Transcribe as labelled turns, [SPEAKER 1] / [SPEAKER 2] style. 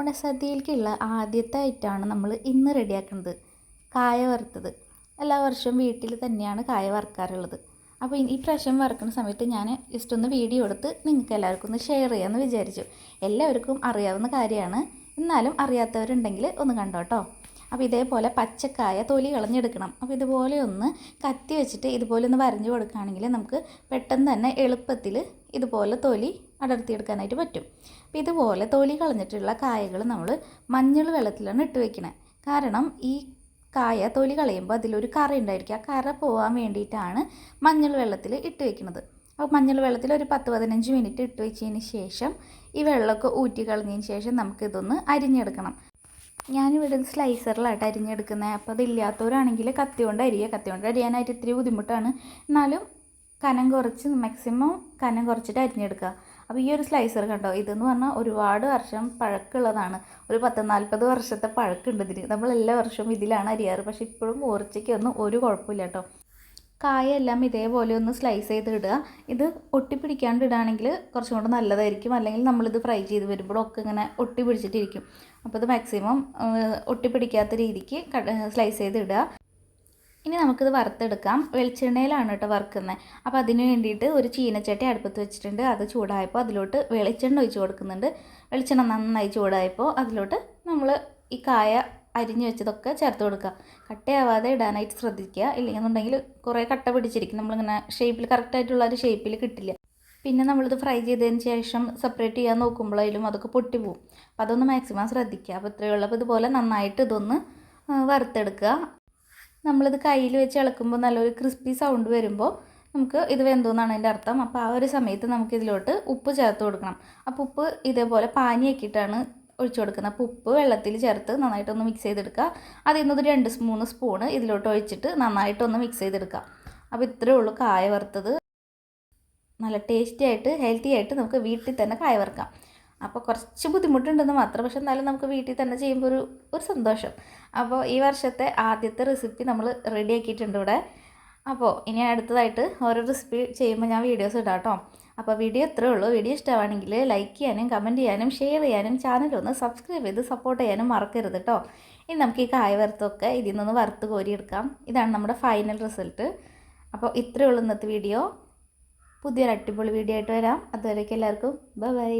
[SPEAKER 1] ഓണസദ്യയിലേക്കുള്ള ആദ്യത്തെ ഐറ്റമാണ് നമ്മൾ ഇന്ന് റെഡിയാക്കുന്നത്. കായ വറുത്തത്. എല്ലാ വർഷവും വീട്ടിൽ തന്നെയാണ് കായ വറുക്കാറുള്ളത്. അപ്പോൾ ഈ പ്രാവശ്യം വറുക്കുന്ന സമയത്ത് ഞാൻ ജസ്റ്റ് ഒന്ന് വീഡിയോ എടുത്ത് നിങ്ങൾക്ക് എല്ലാവർക്കും ഒന്ന് ഷെയർ ചെയ്യാമെന്ന് വിചാരിച്ചു. എല്ലാവർക്കും അറിയാവുന്ന കാര്യമാണ്. എന്നാലും അറിയാത്തവരുണ്ടെങ്കിൽ ഒന്ന് കണ്ടോട്ടോ അപ്പോൾ ഇതേപോലെ പച്ചക്കായ തൊലി കളഞ്ഞെടുക്കണം. അപ്പോൾ ഇതുപോലെ ഒന്ന് കത്തി വെച്ചിട്ട് ഇതുപോലെ ഒന്ന് വരഞ്ഞു കൊടുക്കുകയാണെങ്കിൽ നമുക്ക് പെട്ടെന്ന് തന്നെ എളുപ്പത്തിൽ ഇതുപോലെ തൊലി അടർത്തിയെടുക്കാനായിട്ട് പറ്റും. അപ്പോൾ ഇതുപോലെ തൊലി കളഞ്ഞിട്ടുള്ള കായകൾ നമ്മൾ മഞ്ഞൾ വെള്ളത്തിലാണ് ഇട്ട് വെക്കണേ. കാരണം ഈ കായ തൊലി കളയുമ്പോൾ അതിലൊരു കറ ഉണ്ടായിരിക്കും. ആ കറ പോകാൻ വേണ്ടിയിട്ടാണ് മഞ്ഞൾ വെള്ളത്തിൽ ഇട്ട് വെക്കുന്നത് അപ്പോൾ മഞ്ഞൾ വെള്ളത്തിൽ ഒരു പത്ത് പതിനഞ്ച് മിനിറ്റ് ഇട്ട് വെച്ചതിന് ശേഷം ഈ വെള്ളമൊക്കെ ഊറ്റി കളഞ്ഞതിന് ശേഷം നമുക്കിതൊന്ന് അരിഞ്ഞെടുക്കണം. ഞാനിവിടെ സ്ലൈസറിലായിട്ട് അരിഞ്ഞെടുക്കുന്നത് അപ്പോൾ അതില്ലാത്തവരാണെങ്കിൽ കത്തി കൊണ്ട് അരിയുക കത്തി കൊണ്ട് അരിയാനായിട്ട് ഇത്തിരി ബുദ്ധിമുട്ടാണ്. എന്നാലും കനം കുറച്ച് മാക്സിമം കനം കുറച്ചിട്ട് അരിഞ്ഞെടുക്കുക. അപ്പോൾ ഈ ഒരു സ്ലൈസർ കണ്ടോ? ഇതെന്ന് പറഞ്ഞാൽ ഒരുപാട് വർഷം പഴക്കമുള്ളതാണ് ഒരു പത്ത് നാൽപ്പത് വർഷത്തെ പഴക്കമുണ്ട് ഇതിന്. നമ്മൾ എല്ലാ വർഷവും ഇതിലാണ് അരിയാറ്. പക്ഷേ ഇപ്പോഴും ഓർച്ചയ്ക്കൊന്നും ഒരു കുഴപ്പമില്ല കേട്ടോ. കായെല്ലാം ഇതേപോലെ ഒന്ന് സ്ലൈസ് ചെയ്ത് ഇടുക. ഇത് ഒട്ടിപ്പിടിക്കാണ്ട് ഇടുകയാണെങ്കിൽ കുറച്ചും കൂടെ നല്ലതായിരിക്കും. അല്ലെങ്കിൽ നമ്മളിത് ഫ്രൈ ചെയ്ത് വരുമ്പോഴൊക്കെ ഇങ്ങനെ ഒട്ടി പിടിച്ചിട്ടിരിക്കും അപ്പോൾ ഇത് മാക്സിമം ഒട്ടിപ്പിടിക്കാത്ത രീതിക്ക് സ്ലൈസ് ചെയ്ത് ഇടുക. ഇനി നമുക്കിത് വറുത്തെടുക്കാം. വെളിച്ചെണ്ണയിലാണ് കേട്ടോ വറുക്കുന്നത്. അപ്പോൾ അതിന് വേണ്ടിയിട്ട് ഒരു ചീനച്ചട്ടി അടുപ്പത്ത് വെച്ചിട്ടുണ്ട്. അത് ചൂടായപ്പോൾ അതിലോട്ട് വെളിച്ചെണ്ണ ഒഴിച്ച് കൊടുക്കുന്നുണ്ട്. വെളിച്ചെണ്ണ നന്നായി ചൂടായപ്പോൾ അതിലോട്ട് നമ്മൾ ഈ കായ അരിഞ്ഞു വെച്ചതൊക്കെ ചേർത്ത് കൊടുക്കുക. കട്ടയാവാതെ ഇടാനായിട്ട് ശ്രദ്ധിക്കുക. ഇല്ലെന്നുണ്ടെങ്കിൽ കുറേ കട്ട പിടിച്ചിരിക്കും. നമ്മളിങ്ങനെ ഷേപ്പിൽ കറക്റ്റായിട്ടുള്ള ഒരു ഷേപ്പിൽ കിട്ടില്ല. പിന്നെ നമ്മളിത് ഫ്രൈ ചെയ്തതിന് ശേഷം സെപ്പറേറ്റ് ചെയ്യാൻ നോക്കുമ്പോഴായാലും അതൊക്കെ പൊട്ടി പോകും അപ്പോൾ അതൊന്ന് മാക്സിമം ശ്രദ്ധിക്കുക. അപ്പോൾ ഇത്രയുള്ളപ്പോൾ ഇതുപോലെ നന്നായിട്ട് ഇതൊന്ന് വറുത്തെടുക്കുക. നമ്മളിത് കയ്യിൽ വെച്ച് ഇളക്കുമ്പോൾ നല്ലൊരു ക്രിസ്പി സൗണ്ട് വരുമ്പോൾ നമുക്ക് ഇത് വെന്തോന്നാണ് അതിന്റെ അർത്ഥം. അപ്പോൾ ആ ഒരു സമയത്ത് നമുക്ക് ഇതിലോട്ട് ഉപ്പ് ചേർത്ത് കൊടുക്കണം. അപ്പോൾ ഉപ്പ് ഇതേപോലെ പാനിയാക്കിയിട്ടാണ് ഒഴിച്ചു കൊടുക്കുന്നത്. അപ്പോൾ ഉപ്പ് വെള്ളത്തിൽ ചേർത്ത് നന്നായിട്ടൊന്ന് മിക്സ് ചെയ്തെടുക്കുക. അതിൽ നിന്നൊരു രണ്ട് മൂന്ന് സ്പൂണ് ഇതിലോട്ട് ഒഴിച്ചിട്ട് നന്നായിട്ടൊന്ന് മിക്സ് ചെയ്തെടുക്കുക. അപ്പോൾ ഇത്രയേ ഉള്ളൂ കായ വറുത്തത്. നല്ല ടേസ്റ്റി ആയിട്ട് ഹെൽത്തി ആയിട്ട് നമുക്ക് വീട്ടിൽ തന്നെ കായ വറുക്കാം. അപ്പോൾ കുറച്ച് ബുദ്ധിമുട്ടുണ്ടെന്ന് മാത്രം പക്ഷെ എന്നാലും നമുക്ക് വീട്ടിൽ തന്നെ ചെയ്യുമ്പോൾ ഒരു ഒരു സന്തോഷം. അപ്പോൾ ഈ വർഷത്തെ ആദ്യത്തെ റെസിപ്പി നമ്മൾ റെഡി ആക്കിയിട്ടുണ്ട് ഇവിടെ. അപ്പോൾ ഇനി അടുത്തതായിട്ട് ഓരോ റെസിപ്പി ചെയ്യുമ്പോൾ ഞാൻ വീഡിയോസ് ഇടാം കേട്ടോ. അപ്പോൾ വീഡിയോ ഇത്രയേ ഉള്ളൂ. വീഡിയോ ഇഷ്ടമാണെങ്കിൽ ലൈക്ക് ചെയ്യാനും കമന്റ് ചെയ്യാനും ഷെയർ ചെയ്യാനും ചാനൽ ഒന്ന് സബ്സ്ക്രൈബ് ചെയ്ത് സപ്പോർട്ട് ചെയ്യാനും മറക്കരുത് കേട്ടോ. ഇനി നമുക്ക് ഈ കായ വറുത്തൊക്കെ ഇതിൽ നിന്ന് വറുത്ത് കോരിയെടുക്കാം. ഇതാണ് നമ്മുടെ ഫൈനൽ റിസൾട്ട് അപ്പോൾ ഇത്രയേ ഉള്ളൂ ഇന്നത്തെ വീഡിയോ പുതിയൊരു അടിപൊളി വീഡിയോ ആയിട്ട് വരാം. അതുവരേക്കും എല്ലാവർക്കും ബൈ ബൈ